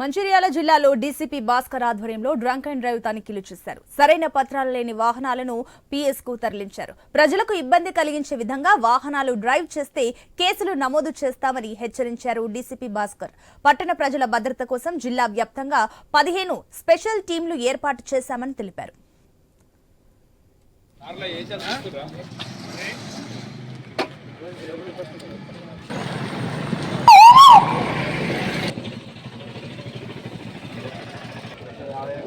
మంచిర్యాల జిల్లాలో డీసీపీ భాస్కర్ ఆధ్వర్యంలో drunk and drive తనిఖీలు చేశారు. సరైన పత్రాలు లేని వాహనాలను పీఎస్కు తరలించారు. ప్రజలకు ఇబ్బంది కలిగించే విధంగా వాహనాలు డ్రైవ్ చేస్తే కేసులు నమోదు చేస్తామని హెచ్చరించారు డీసీపీ భాస్కర్. పట్టణ ప్రజల భద్రత కోసం జిల్లా వ్యాప్తంగా పదిహేను స్పెషల్ టీంలు ఏర్పాటు చేశామని తెలిపారు.